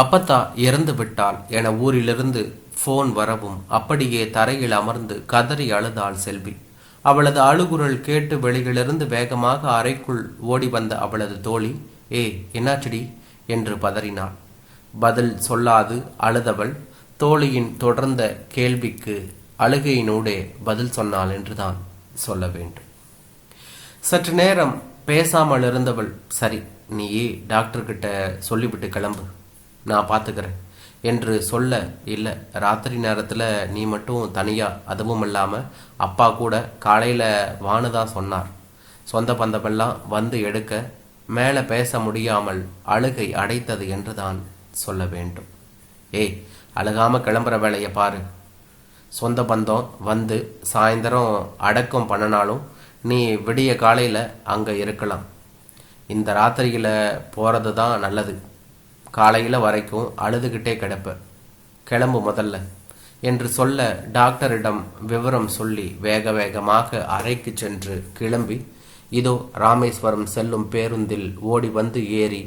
அப்பத்தா இறந்து விட்டாள் என ஊரிலிருந்து ஃபோன் வரவும் அப்படியே தரையில் அமர்ந்து கதறி அழுதாள் செல்வி. அவளது அழுகுரல் கேட்டு வெளியிலிருந்து வேகமாக அறைக்குள் ஓடி வந்த அவளது தோழி ஏ என்னாச்சடி? என்று பதறினாள். பதில் சொல்லாது அழுதவள் தோழியின் தொடர்ந்த கேள்விக்கு அழுகையினூடே பதில் சொன்னாள் என்றுதான் சொல்ல வேண்டும். சற்று நேரம் பேசாமல் இருந்தவள் சரி நீயே டாக்டர்கிட்ட சொல்லிவிட்டு கிளம்பு. நான் பார்த்துக்கிறேன். என்று சொல்ல இல்லை ராத்திரி நேரத்தில் நீ மட்டும் தனியாக அதுவும் இல்லாமல் அப்பா கூட காலையில் வானுதான் சொன்னார். சொந்த பந்தமெல்லாம் வந்து எடுக்க மேலே பேச முடியாமல் அழுகை அடைத்தது என்று தான் சொல்ல வேண்டும். ஏய் அழுகாமல் கிளம்புற வேலையை பாரு. சொந்த பந்தம் வந்து சாயந்தரம் அடக்கம் பண்ணினாலும் நீ விடிய காலையில் அங்கே இருக்கலாம். இந்த ராத்திரியில் போகிறது தான் நல்லது. காலையில் வரைக்கும் அழுதுகிட்டே கிடப்ப. கிளம்பு முதல்ல என்று சொல்ல டாக்டரிடம் விவரம் சொல்லி வேக வேகமாக அறைக்கு சென்று கிளம்பி இதோ ராமேஸ்வரம் செல்லும் பேருந்தில் ஓடி வந்து ஏறி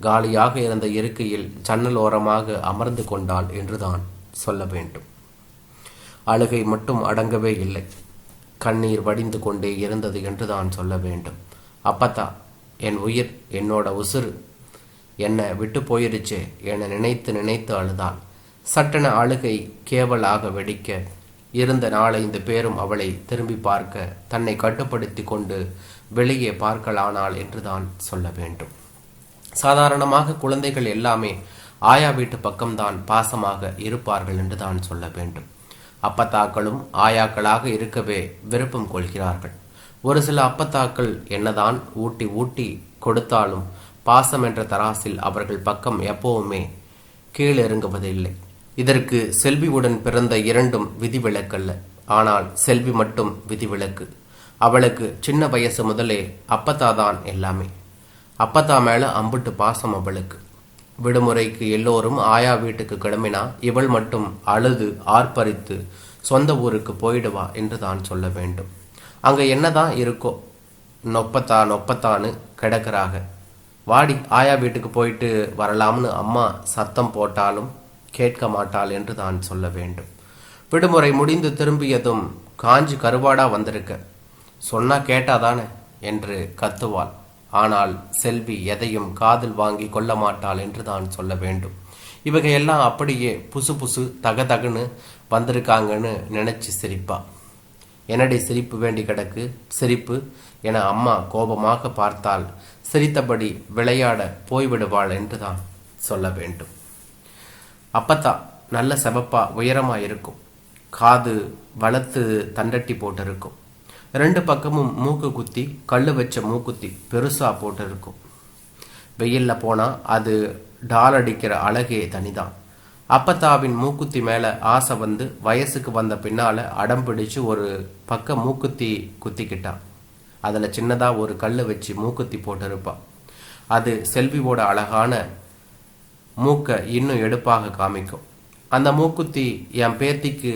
காலியாக இருந்த இருக்கையில் ஜன்னல் ஓரமாக அமர்ந்து கொண்டாள் என்றுதான் சொல்ல வேண்டும். அழுகை மட்டும் அடங்கவே இல்லை. கண்ணீர் வடிந்து கொண்டே இருந்தது என்று தான் சொல்ல வேண்டும். அப்பத்தா என் உயிர் என்னோட உசுறு என்னை விட்டு போயிருச்சு. என நினைத்து நினைத்து அழுதாள் சட்டென அழுகை கேவலாக வெடிக்க இருந்த நாளைந்து பேரும் அவளை திரும்பி பார்க்க தன்னை கட்டுப்படுத்தி கொண்டு வெளியே பார்க்கலானாள் என்றுதான் சொல்ல வேண்டும். சாதாரணமாக குழந்தைகள் எல்லாமே ஆயா வீட்டு பக்கம்தான் பாசமாக இருப்பார்கள் என்றுதான் சொல்ல வேண்டும். அப்பத்தாக்களும் ஆயாக்களாக இருக்கவே விருப்பம் கொள்கிறார்கள். ஒரு சில அப்பத்தாக்கள் என்னதான் ஊட்டி ஊட்டி கொடுத்தாலும் பாசம் என்ற தராசில் அவர்கள் பக்கம் எப்பவுமே கீழிறங்குவதில்லை. இதற்கு செல்வியுடன் பிறந்த இரண்டும் விதிவிலக்கல்ல. ஆனால் செல்வி மட்டும் விதிவிலக்கு. அவளுக்கு சின்ன வயசு முதலே அப்பத்தா தான் எல்லாமே. அப்பத்தா மேல அம்புட்டு பாசம் அவளுக்கு. விடுமுறைக்கு எல்லோரும் ஆயா வீட்டுக்கு கிளம்பினா இவள் மட்டும் அழுது ஆர்ப்பரித்து சொந்த ஊருக்கு போயிடுவா என்று தான் சொல்ல வேண்டும். அங்கே என்னதான் இருக்கோ நொப்பத்தா நொப்பத்தான்னு கிடக்கிறாக. வாடி ஆயா வீட்டுக்கு போயிட்டு வரலாம்னு அம்மா சத்தம் போட்டாலும் கேட்க மாட்டாள் என்று தான் சொல்ல வேண்டும். விடுமுறை முடிந்து திரும்பியதும் காஞ்சி கருவாடா வந்திருக்க. சொன்னா கேட்டாதானே என்று கத்துவாள். ஆனால் செல்வி எதையும் காதில் வாங்கி கொள்ள மாட்டாள் என்று தான் சொல்ல வேண்டும். இவங்க எல்லாம் அப்படியே புசு புசு தகதகுன்னு வந்திருக்காங்கன்னு நினைச்சு சிரிப்பா. என்னடி சிரிப்பு வேண்டி கிடக்கு? சிரிப்பு என அம்மா கோபமாக பார்த்தால் சிரித்தபடி விளையாட போய்விடுவாள் என்றுதான் சொல்ல வேண்டும். அப்பத்தா நல்ல செவப்பா உயரமா இருக்கும். காது வளர்த்து தண்டட்டி போட்டிருக்கும். ரெண்டு பக்கமும் மூக்கு குத்தி கல் வச்ச மூக்குத்தி பெருசா போட்டிருக்கும். வெயில்ல போனா அது டால் அடிக்கிற அழகே தனிதான். அப்பத்தாவின் மூக்குத்தி மேல ஆசை வந்து வயசுக்கு வந்த பின்னால அடம் பிடிச்சு ஒரு பக்கம் மூக்குத்தி குத்திக்கிட்டான். அதில் சின்னதாக ஒரு கல் வச்சு மூக்குத்தி போட்டிருப்பான் அது செல்வியோட அழகான மூக்கை இன்னும் எடுப்பாக காமிக்கும். அந்த மூக்குத்தி என் பேத்திக்கு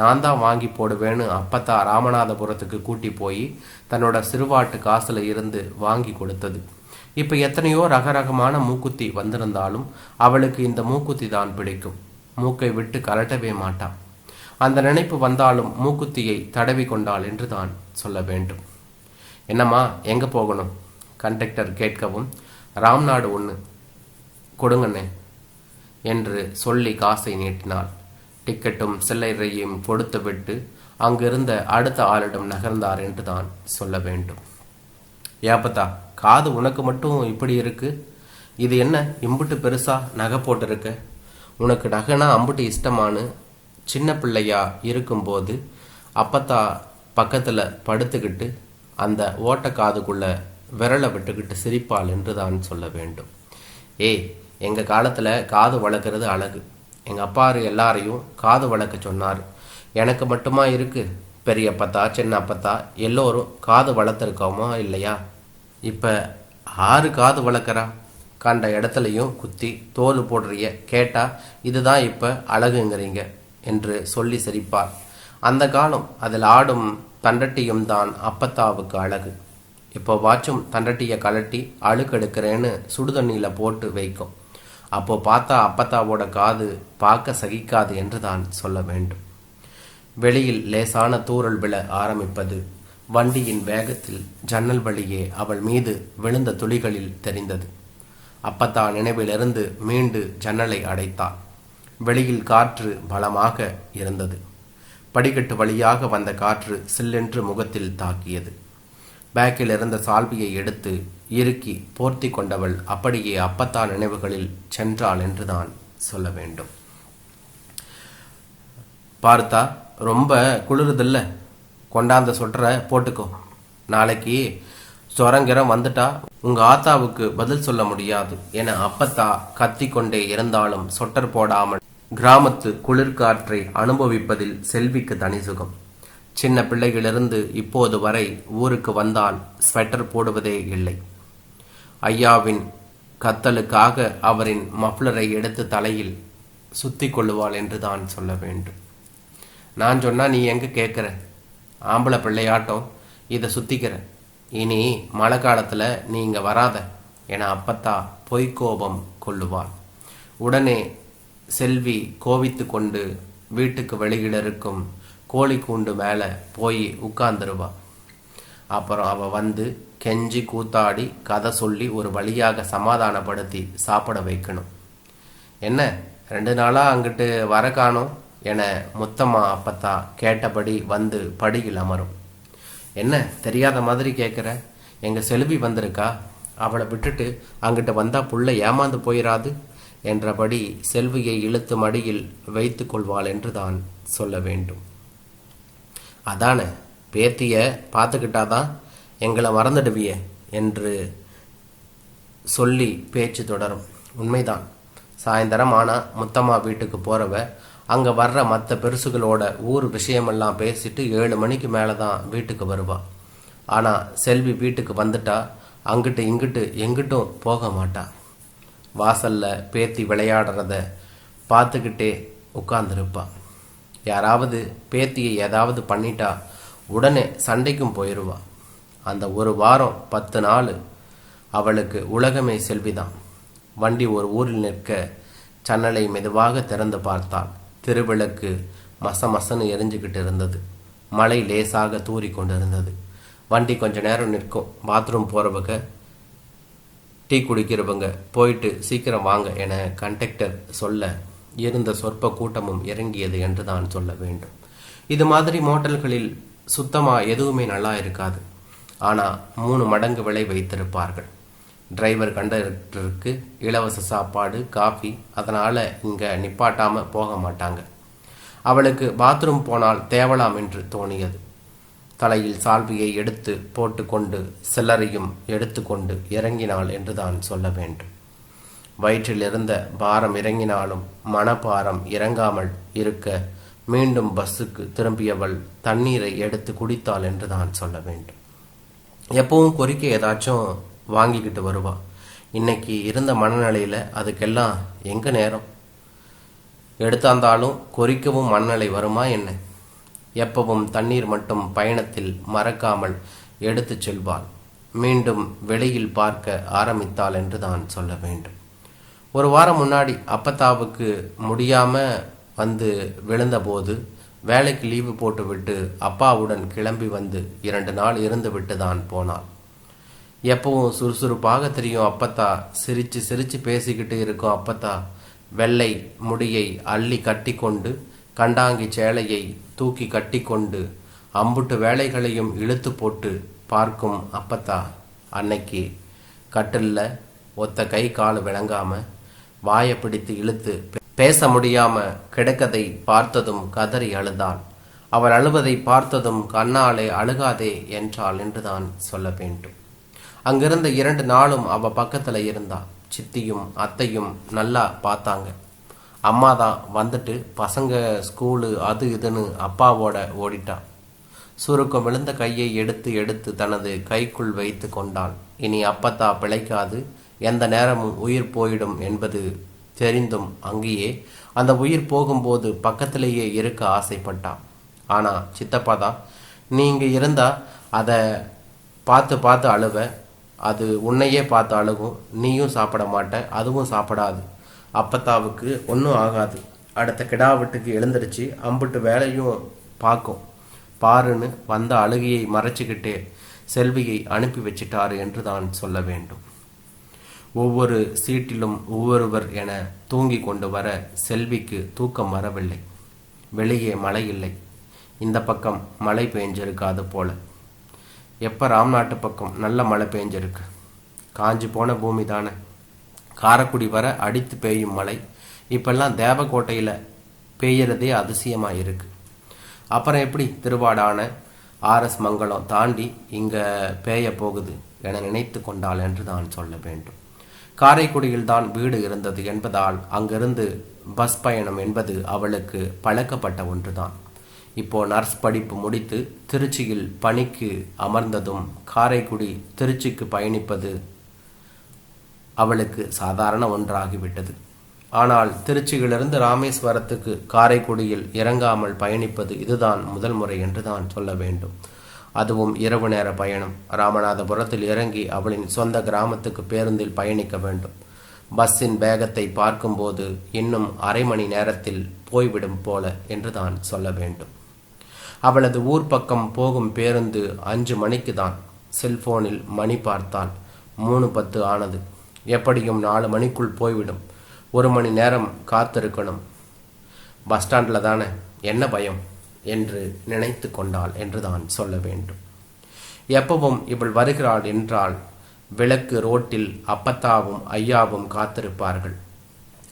நான் தான் வாங்கி போடுவேன்னு அப்பத்தா ராமநாதபுரத்துக்கு கூட்டி போய் தன்னோட சிறுவாட்டு காசில் இருந்து வாங்கி கொடுத்தது. இப்போ எத்தனையோ ரகரகமான மூக்குத்தி வந்திருந்தாலும் அவளுக்கு இந்த மூக்குத்தி தான் பிடிக்கும். மூக்கை விட்டு கலட்டவே மாட்டான் அந்த நினைப்பு வந்தாலும் மூக்குத்தியை தடவி கொண்டாள் என்று தான் சொல்ல வேண்டும். என்னம்மா எங்கே போகணும்? கண்டக்டர் கேட்கவும் ராம்நாடு ஒன்று கொடுங்கண்ணே என்று சொல்லி காசை நீட்டினாள். டிக்கெட்டும் சில்லறையும் கொடுத்துவிட்டு அங்கிருந்த அடுத்த ஆளிடம் நகர்ந்தார் என்று தான் சொல்ல வேண்டும். ஏப்பத்தா காது உனக்கு மட்டும் இப்படி இருக்கு? இது என்ன இம்புட்டு பெருசா நகை போட்டிருக்க? உனக்கு நகைனா அம்புட்டு இஷ்டமானு சின்ன பிள்ளையா இருக்கும்போது அப்பத்தா பக்கத்தில் படுத்துக்கிட்டு அந்த ஓட்ட காதுக்குள்ள விரலை விட்டுக்கிட்டு சிரிப்பாள் என்று தான் சொல்ல வேண்டும். ஏய் எங்கள் காலத்தில் காது வளர்க்குறது அழகு. எங்கள் அப்பாரு எல்லாரையும் காது வளர்க்க சொன்னார். எனக்கு மட்டுமா இருக்குது பெரிய அப்பத்தா சின்ன அப்பத்தா எல்லோரும் காது வளர்த்துருக்கோமா இல்லையா? இப்போ ஆறு காது வளர்க்குறா? கண்ட இடத்துலையும் குத்தி தோல் போடுறிய கேட்டால் இதுதான் இப்போ அழகுங்கிறீங்க என்று சொல்லி சிரிப்பார் அந்த காலம் அதில் ஆடும் தண்டட்டியும் தான் அப்பத்தாவுக்கு அழகு. இப்போ வாச்சும் தண்டட்டியை கலட்டி அழுக்கெடுக்கிறேன்னு சுடுதண்ணியில் போட்டு வைக்கும். அப்போ பார்த்தா அப்பத்தாவோட காது பார்க்க சகிக்காது என்று தான் சொல்ல வேண்டும். வெளியில் லேசான தூரல் விழ ஆரம்பிப்பது வண்டியின் வேகத்தில் ஜன்னல் வழியே அவள் மீது விழுந்த துளிகளில் தெரிந்தது. அப்பத்தா நினைவிலிருந்து மீண்டு ஜன்னலை அடைத்தாள் வெளியில் காற்று பலமாக இருந்தது. படிக்கட்டு வழியாக வந்த காற்று சில்லென்று முகத்தில் தாக்கியது. பேக்கில் இருந்த சால்வியை எடுத்து இறுக்கி போர்த்தி கொண்டவள் அப்படியே அப்பத்தா நினைவுகளில் சென்றாள் என்றுதான் சொல்ல வேண்டும். பார்த்தா ரொம்ப குளிருதில்ல. கொண்டாந்த சொட்டரை போட்டுக்கோ. நாளைக்கு சொரங்கிரம் வந்துட்டா உங்க ஆத்தாவுக்கு பதில் சொல்ல முடியாது என அப்பத்தா கத்திக்கொண்டே இருந்தாலும் சொட்டர் போடாமல் கிராமத்து குளிர்காற்றை அனுபவிப்பதில் செல்விக்கு தனி சுகம் சின்ன பிள்ளைகளிலிருந்து இப்போது வரை ஊருக்கு வந்தால் ஸ்வெட்டர் போடுவதே இல்லை. ஐயாவின் கத்தலுக்காக அவரின் மஃப்ளரை எடுத்து தலையில் சுத்தி கொள்ளுவாள் என்று தான் சொல்ல வேண்டும். நான் சொன்னா நீ எங்க கேட்குற ஆம்பளை பிள்ளையாட்டம் இதை சுத்திக்கிற. இனி மழை காலத்தில் நீ இங்கே வராத என அப்பத்தா பொய்க்கோபம் கொள்ளுவாள். உடனே செல்வி கோவித்து கொண்டு வீட்டுக்கு வெளியில் இருக்கும் கோழி கூண்டு மேலே போய் உட்கார்ந்துருவா. அப்புறம் அவள் வந்து கெஞ்சி கூத்தாடி கதை சொல்லி ஒரு வழியாக சமாதானப்படுத்தி சாப்பிட வைக்கணும். என்ன ரெண்டு நாளாக அங்கிட்டு வர காணும் என முத்தம்மா அப்பத்தா கேட்டபடி வந்து படியில் அமரும். என்ன தெரியாத மாதிரி கேட்குற எங்கள் செல்வி வந்திருக்கா? அவளை விட்டுட்டு அங்கிட்ட வந்தால் புள்ள ஏமாந்து போயிடாது என்றபடி செல்வியை இழுத்து மடியில் வைத்து கொள்வாள் என்று தான் சொல்ல வேண்டும். அதானே பேத்திய பார்த்துக்கிட்டாதான் எங்களை மறந்துடுவிய என்று சொல்லி பேச்சு தொடரும். உண்மைதான். சாயந்தரம் ஆனால் முத்தம்மா வீட்டுக்கு போகிறவ அங்கே வர்ற மற்ற பெருசுகளோட ஊர் விஷயமெல்லாம் பேசிட்டு ஏழு மணிக்கு மேலே தான் வீட்டுக்கு வருவா. ஆனால் செல்வி வீட்டுக்கு வந்துட்டா அங்கிட்டு இங்கிட்டு எங்கிட்டும் போக மாட்டா. வாசல்ல பேத்தி விளையாடுறத பார்த்துக்கிட்டே உட்காந்துருப்பான் யாராவது பேத்தியை ஏதாவது பண்ணிட்டா உடனே சண்டைக்கும் போயிடுவா அந்த ஒரு வாரம் பத்து நாள் அவளுக்கு உலகமே செல்விதான். வண்டி ஒரு ஊரில் நிற்க சன்னலை மெதுவாக திறந்து பார்த்தாள். திருவிளக்கு மச மசன்னு எரிஞ்சுக்கிட்டு இருந்தது. மழை லேசாக தூறி கொண்டிருந்தது வண்டி கொஞ்ச நேரம் நிற்கும். பாத்ரூம் போகிறவங்க டீ குடிக்கிறவங்க போயிட்டு சீக்கிரம் வாங்க என கண்டக்டர் சொல்ல இருந்த சொற்ப கூட்டமும் இறங்கியது என்று தான் சொல்ல வேண்டும். இது மாதிரி மோட்டல்களில் சுத்தமாக எதுவுமே நல்லா இருக்காது. ஆனால் மூணு மடங்கு விலை வைத்திருப்பார்கள். டிரைவர் கண்டக்டருக்கு இலவச சாப்பாடு காஃபி அதனால் இங்கே நிப்பாட்டாமல் போக மாட்டாங்க. அவளுக்கு பாத்ரூம் போனால் தேவலாம் என்று தோணியது. தலையில் சால்வியை எடுத்து போட்டுக்கொண்டு சிலரையும் எடுத்துக்கொண்டு இறங்கினாள் என்று தான் சொல்ல வேண்டும். வயிற்றில் இருந்த பாரம் இறங்கினாலும் மனபாரம் இறங்காமல் இருக்க மீண்டும் பஸ்ஸுக்கு திரும்பியவள் தண்ணீரை எடுத்து குடித்தாள் என்று தான் சொல்ல வேண்டும். எப்பவும் கொறிக்க ஏதாச்சும் வாங்கிக்கிட்டு வருவா. இன்னைக்கு இருந்த மனநிலையில் அதுக்கெல்லாம் எங்க நேரம்? எடுத்தாந்தாலும் கொறிக்கவும் மனநிலை வருமா என்ன? எப்பவும் தண்ணீர் மட்டும் பயணத்தில் மறக்காமல் எடுத்துச் செல்வாள். மீண்டும் வெளியில் பார்க்க ஆரம்பித்தாள் என்று தான் சொல்ல வேண்டும். ஒரு வாரம் முன்னாடி அப்பத்தாவுக்கு முடியாமல் வந்து விழுந்தபோது வேலைக்கு லீவு போட்டுவிட்டு அப்பாவுடன் கிளம்பி வந்து இரண்டு நாள் இருந்துவிட்டு தான் போனாள். எப்பவும் சுறுசுறுப்பாக தெரியும் அப்பத்தா. சிரித்து சிரித்து பேசிக்கிட்டு இருக்கும் அப்பத்தா. வெள்ளை முடியை அள்ளி கட்டிக்கொண்டு கண்டாங்கி சேலையை தூக்கி கட்டிக்கொண்டு அம்புட்டு வேலைகளையும் இழுத்து போட்டு பார்க்கும் அப்பத்தா. அன்னைக்கு கட்டில்ல ஒத்த கை கால் விளங்காம வாயை பிடித்து இழுத்து பேச முடியாம கிடக்கதை பார்த்ததும் கதறி அழுதாள். அவள் அழுவதை பார்த்ததும் கண்ணாலே அழுகாதே என்றாள் என்றுதான் சொல்ல வேண்டும். அங்கிருந்த இரண்டு நாளும் அவ பக்கத்துல இருந்தா. சித்தியும் அத்தையும் நல்லா பார்த்தாங்க. அம்மா தான் வந்துட்டு பசங்க ஸ்கூலு அது இதுன்னு அப்பாவோட ஓடிட்டான் சுருக்கம் விழுந்த கையை எடுத்து எடுத்து தனது கைக்குள் வைத்து கொண்டான் இனி அப்பத்தா பிழைக்காது. எந்த நேரமும் உயிர் போயிடும் என்பது தெரிந்தும் அங்கேயே அந்த உயிர் போகும்போது பக்கத்திலேயே இருக்க ஆசைப்பட்டான் ஆனால் சித்தப்பா தான் நீங்கள் இருந்தால் அதை பார்த்து பார்த்து அழுவ. அது உன்னையே பார்த்து அழுகும். நீயும் சாப்பிட மாட்ட அதுவும் சாப்பிடாது. அப்பத்தாவுக்கு ஒன்றும் ஆகாது. அடுத்த கிடா வீட்டுக்கு எழுந்திருச்சு அம்புட்டு வேலையும் பார்க்கும். பாருன்னு வந்த அழுகையை மறைச்சிக்கிட்டே செல்வியை அனுப்பி வச்சிட்டார் என்று தான் சொல்ல வேண்டும். ஒவ்வொரு சீட்டிலும் ஒவ்வொருவர் என தூங்கி கொண்டு வர செல்விக்கு தூக்கம் வரவில்லை. வெளியே மழை இல்லை. இந்த பக்கம் மழை பெஞ்சிருக்காது போல. எப்போ ராம்நாட்டு பக்கம் நல்ல மழை பெஞ்சிருக்கு? காஞ்சி போன பூமி தானே காரக்குடி வர அடித்து பெய்யும் மழை. இப்பெல்லாம் தேவக்கோட்டையில் பெய்யறதே அதிசயமாக இருக்குது அப்புறம் எப்படி திருவாடான ஆர்எஸ் மங்கலம் தாண்டி இங்கே பேய போகுது என நினைத்து கொண்டாள் என்று நான் சொல்ல வேண்டும். காரைக்குடியில் தான் வீடு இருந்தது என்பதால் அங்கிருந்து பஸ் பயணம் என்பது அவளுக்கு பழக்கப்பட்ட ஒன்றுதான். இப்போ நர்ஸ் படிப்பு முடித்து திருச்சியில் பணிக்கு அமர்ந்ததும் காரைக்குடி திருச்சிக்கு பயணிப்பது அவளுக்கு சாதாரண ஒன்றாகிவிட்டது. ஆனால் திருச்சியிலிருந்து ராமேஸ்வரத்துக்கு காரைக்குடியில் இறங்காமல் பயணிப்பது இதுதான் முதல் முறை என்று தான் சொல்ல வேண்டும். அதுவும் இரவு நேர பயணம். ராமநாதபுரத்தில் இறங்கி அவளின் சொந்த கிராமத்துக்கு பேருந்தில் பயணிக்க வேண்டும். பஸ்ஸின் வேகத்தை பார்க்கும்போது இன்னும் அரை மணி நேரத்தில் போய்விடும் போல என்று தான் சொல்ல வேண்டும். அவளது ஊர் பக்கம் போகும் பேருந்து அஞ்சு மணிக்கு தான் செல்போனில் மணி பார்த்தால் மூணு பத்து ஆனது. எப்படியும் நாலு மணிக்குள் போய்விடும். ஒரு மணி நேரம் காத்திருக்கணும். பஸ் ஸ்டாண்டில் தானே? என்ன பயம்? என்று நினைத்து கொண்டாள் என்று தான் சொல்ல வேண்டும். எப்பவும் இவள் வருகிறாள் என்றால் விளக்கு ரோட்டில் அப்பத்தாவும் ஐயாவும் காத்திருப்பார்கள்.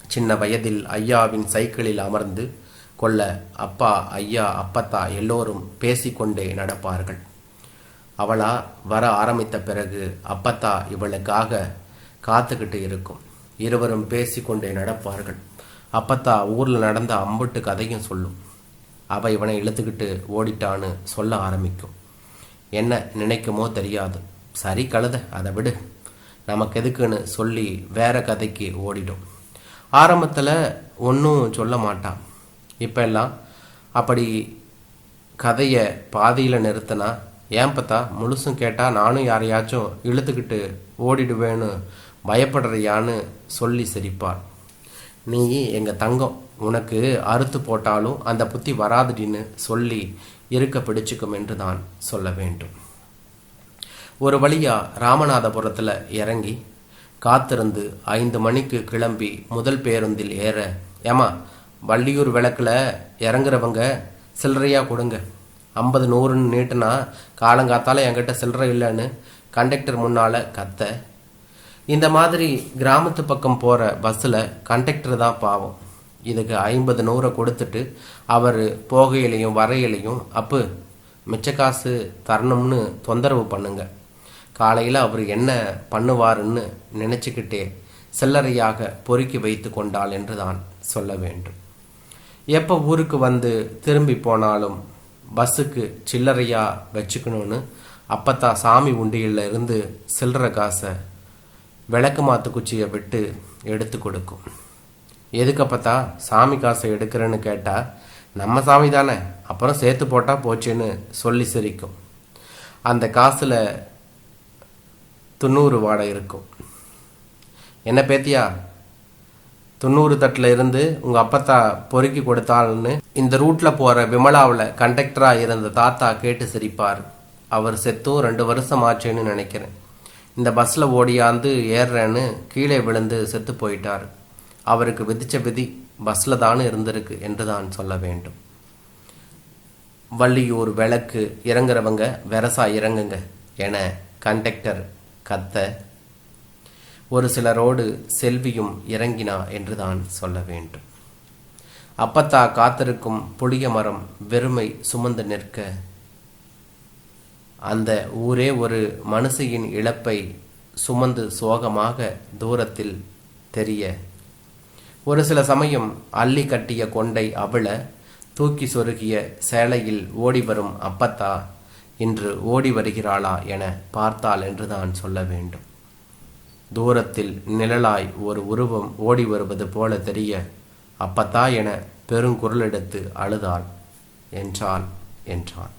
சின்ன வயதில் ஐயாவின் சைக்கிளில் அமர்ந்து கொள்ள அப்பா ஐயா அப்பத்தா எல்லோரும் பேசிக்கொண்டே நடப்பார்கள். அவளா வர ஆரம்பித்த பிறகு அப்பத்தா இவளுக்காக காத்துக்கிட்டு இருக்கும். இருவரும் பேசிக்கொண்டே நடப்பார்கள். அப்பத்தா ஊரில் நடந்த அம்புட்டு கதையும் சொல்லும். அவ இவனை இழுத்துக்கிட்டு ஓடிட்டான்னு சொல்ல ஆரம்பிக்கும். என்ன நினைக்குமோ தெரியாது. சரி கழுத அதை விடு. நமக்கு எதுக்குன்னு சொல்லி வேற கதைக்கு ஓடிடும். ஆரம்பத்தில் ஒன்றும் சொல்ல மாட்டான். இப்போ எல்லாம் அப்படி கதையை பாதியில் நிறுத்தினா ஏன் பார்த்தா முழுசும் கேட்டால் நானும் யாரையாச்சும் இழுத்துக்கிட்டு ஓடிடுவேன்னு பயப்படுறியான்னு சொல்லி சிரிப்பாள். நீ எங்கள் தங்கம் உனக்கு அறுத்து போட்டாலும் அந்த புத்தி வராதுடின்னு சொல்லி இருக்க பிடிச்சுக்கும் என்று தான் சொல்ல வேண்டும். ஒரு வழியா ராமநாதபுரத்தில் இறங்கி காத்திருந்து ஐந்து மணிக்கு கிளம்பி முதல் பேருந்தில் ஏற ஏமா வள்ளியூர் விளக்கில் இறங்குறவங்க சில்லறையாக கொடுங்க. ஐம்பது நூறுன்னு நீட்டுனா காலங்காத்தால் என்கிட்ட சில்லறை இல்லைன்னு கண்டக்டர் முன்னால் கத்த இந்த மாதிரி கிராமத்து பக்கம் போகிற பஸ்ஸில் கண்டக்டர் தான் பாவம். இதுக்கு ஐம்பது நூறை கொடுத்துட்டு அவர் போகையிலையும் வரையிலையும் அப்போ மிச்ச காசு தரணும்னு தொந்தரவு பண்ணுங்க. காலையில் அவர் என்ன பண்ணுவாருன்னு நினச்சிக்கிட்டே சில்லறையாக பொறுக்கி வைத்து கொண்டாள் என்று தான் சொல்ல வேண்டும். எப்போ ஊருக்கு வந்து திரும்பி போனாலும் பஸ்ஸுக்கு சில்லறையாக வச்சுக்கணும்னு அப்பத்தான் சாமி உண்டியில் இருந்து சில்லற காசை விளக்கு மாத்து குச்சியை விட்டு எடுத்து கொடுக்கும். எதுக்கப்பத்தா? சாமி காசை எடுக்கிறேன்னு கேட்டால் நம்ம சாமி தானே அப்புறம் சேர்த்து போட்டால் போச்சுன்னு சொல்லி சிரிக்கும். அந்த காசில் தொண்ணூறு வாடகை இருக்கும். என்ன பேத்தியா? தொண்ணூறு தட்டில் இருந்து உங்கள் அப்பத்தா பொறுக்கி கொடுத்தாள்னு இந்த ரூட்டில் போகிற விமலாவில் கண்டக்டராக இருந்த தாத்தா கேட்டு சிரிப்பார். அவர் செத்தும் ரெண்டு வருஷம் ஆச்சுன்னு நினைக்கிறேன். இந்த பஸ்ஸில் ஓடியாந்து ஏறுறேன்னு கீழே விழுந்து செத்து போயிட்டார். அவருக்கு விதித்த விதி பஸ்ஸில் தானே இருந்திருக்கு என்று தான் சொல்ல வேண்டும். வள்ளியூர் விளக்கு இறங்குறவங்க வெரசா இறங்குங்க என கண்டக்டர் கத்த ஒரு சிலரோடு செல்வியும் இறங்கினா என்று தான் சொல்ல வேண்டும். அப்பத்தா காத்திருக்கும் புளிய மரம் வெறுமை சுமந்து நிற்க அந்த ஊரே ஒரு மனுஷியின் இழப்பை சுமந்து சோகமாக தூரத்தில் தெரிய. ஒரு சில சமயம் அள்ளி கட்டிய கொண்டை அவிழ தூக்கி சொருகிய சேலையில் ஓடி வரும் அப்பத்தா இன்று ஓடி வருகிறாளா என பார்த்தாள் என்றுதான் சொல்ல வேண்டும். தூரத்தில் நிழலாய் ஒரு உருவம் ஓடி வருவது போல தெரிய அப்பத்தா என பெருங்குரல் எடுத்து அழுதாள். என்றாள் என்றான்